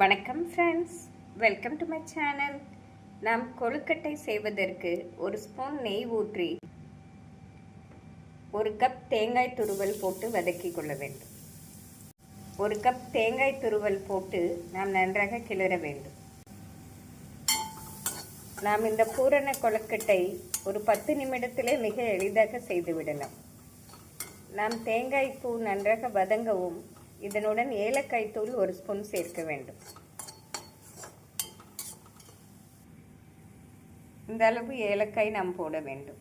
வணக்கம் friends welcome to my channel நாம் கொழுக்கட்டை செய்வதற்கு ஒரு ஸ்பூன் நெய் ஊற்றி ஒரு கப் தேங்காய் துருவல் போட்டு வதக்கி கொள்ள வேண்டும். ஒரு கப் தேங்காய் துருவல் போட்டு நாம் நன்றாக கிளற வேண்டும். நாம் இந்த பூரண கொழுக்கட்டை ஒரு பத்து நிமிடத்திலே மிக எளிதாக செய்துவிடலாம் நாம் தேங்காய் பூ நன்றாக வதங்கவும் இதனுடன் ஏலக்காய் தூள் ஒரு ஸ்பூன் சேர்க்க வேண்டும். இந்த அளவு ஏலக்காய் நாம் போட வேண்டும்.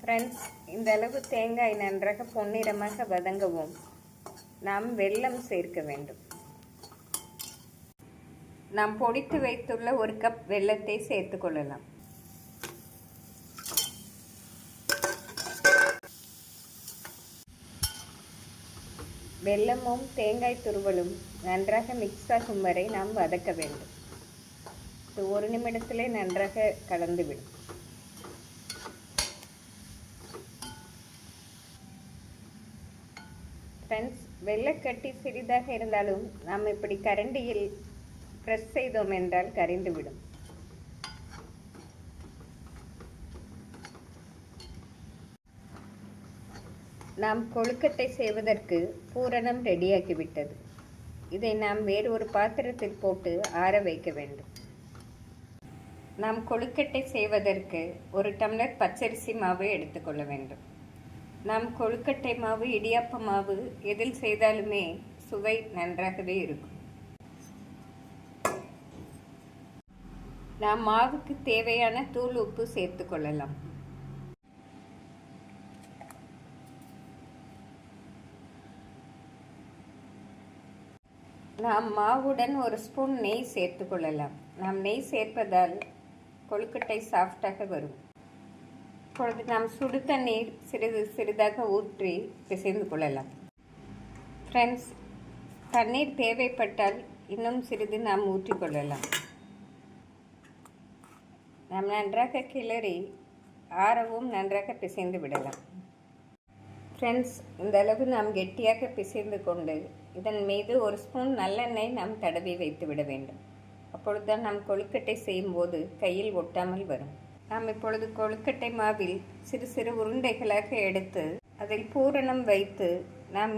ஃப்ரெண்ட்ஸ் இந்த அளவு தேங்காய் நன்றாக பொன்னிறமாக வதங்கவும். நாம் வெல்லம் சேர்க்க வேண்டும். நாம் பொடித்து வைத்துள்ள ஒரு கப் வெல்லத்தை சேர்த்து கொள்ளலாம். வெல்லமும் தேங்காய் துருவலும் நன்றாக மிக்ஸ் ஆகும் வரை நாம் வதக்க வேண்டும். இது ஒரு நிமிடத்திலே நன்றாக கலந்துவிடும். ஃப்ரெண்ட்ஸ் வெள்ளக்கட்டி சிறிதாக இருந்தாலும் நாம் இப்படி கரண்டியில் ப்ரெஸ் செய்தோம் என்றால் கரைந்துவிடும். நாம் கொழுக்கட்டை செய்வதற்கு பூரணம் ரெடியாகிவிட்டது. இதை நாம் வேறு ஒரு பாத்திரத்தில் போட்டு ஆற வைக்க வேண்டும். நாம் கொழுக்கட்டை செய்வதற்கு ஒரு டம்ளர் பச்சரிசி மாவு எடுத்துக்கொள்ள வேண்டும். நாம் கொழுக்கட்டை மாவு இடியாப்ப மாவு எதில் செய்தாலுமே சுவை நன்றாகவே இருக்கும். நாம் மாவுக்கு தேவையான தூள் உப்பு சேர்த்து கொள்ளலாம். நாம் மாவுடன் ஒரு ஸ்பூன் நெய் சேர்த்து கொள்ளலாம். நாம் நெய் சேர்ப்பதால் கொழுக்கட்டை சாஃப்டாக வரும். இப்பொழுது நாம் சுடு தண்ணீர் சிறிது சிறிதாக ஊற்றி பிசைந்து கொள்ளலாம். ஃப்ரெண்ட்ஸ் தண்ணீர் தேவைப்பட்டால் இன்னும் சிறிது நாம் ஊற்றிக்கொள்ளலாம் நாம் நன்றாக கிளறி ஆறவும் நன்றாக பிசைந்து விடலாம். ஃப்ரெண்ட்ஸ் இந்த அளவு நாம் கெட்டியாக பிசைந்து கொண்டு இதன் மீது ஒரு ஸ்பூன் நல்லெண்ணெய் நாம் தடவி வைத்து விட வேண்டும். அப்பொழுதுதான் நாம் கொழுக்கட்டை செய்யும்போது கையில் ஒட்டாமல் வரும். நாம் இப்பொழுது கொழுக்கட்டை மாவில் சிறு சிறு உருண்டைகளாக எடுத்து அதில் பூரணம் வைத்து நாம்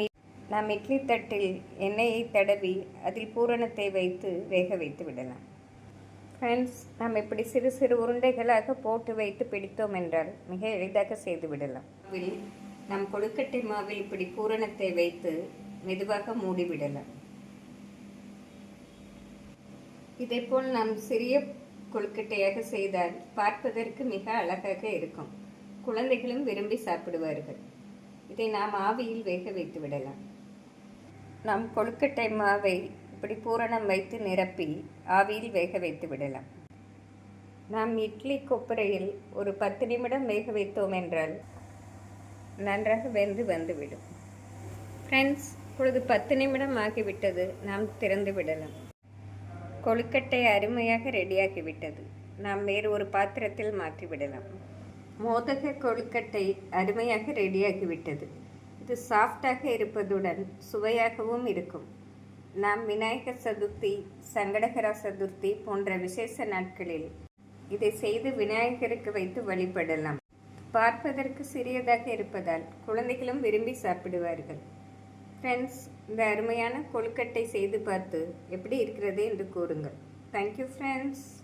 நாம் இட்லி தட்டில் எண்ணெயை தடவி அதில் பூரணத்தை வைத்து வேக வைத்து விடலாம். ஃப்ரெண்ட்ஸ் நாம் இப்படி சிறு சிறு உருண்டைகளாக போட்டு வைத்து பிடித்தோம் என்றால் மிக எளிதாக செய்துவிடலாம். நாம் கொழுக்கட்டை மாவில் இப்படி பூரணத்தை வைத்து மெதுவாக மூடிவிடலாம். இதேபோல் நாம் சிறிய கொழுக்கட்டையாக செய்தால் பார்ப்பதற்கு மிக அழகாக இருக்கும். குழந்தைகளும் விரும்பி சாப்பிடுவார்கள். இதை நாம் ஆவியில் வேக வைத்து விடலாம் நாம் கொழுக்கட்டை மாவை இப்படி பூரணம் வைத்து நிரப்பி ஆவியில் வேக வைத்து விடலாம். நாம் இட்லி கொப்பரையில் ஒரு பத்து நிமிடம் வேக வைத்தோம் என்றால் நன்றாக வெந்து வந்துவிடும். ஃப்ரெண்ட்ஸ் இப்பொழுது பத்து நிமிடம் ஆகிவிட்டது நாம் திறந்து விடலாம். கொழுக்கட்டை அருமையாக ரெடியாகிவிட்டது நாம் வேறு ஒரு பாத்திரத்தில் மாற்றிவிடலாம் மோதக கொழுக்கட்டை அருமையாக ரெடியாகிவிட்டது இது சாஃப்டாக இருப்பதுடன் சுவையாகவும் இருக்கும். நாம் விநாயகர் சதுர்த்தி சங்கடகர சதுர்த்தி போன்ற விசேஷ நாட்களில் இதை செய்து விநாயகருக்கு வைத்து வழிபடலாம். பார்ப்பதற்கு சிறியதாக இருப்பதால் குழந்தைகளும் விரும்பி சாப்பிடுவார்கள். ஃப்ரெண்ட்ஸ் இந்த அருமையான கொழுக்கட்டை செய்து பார்த்து எப்படி இருக்கிறது என்று கூறுங்கள். Thank you friends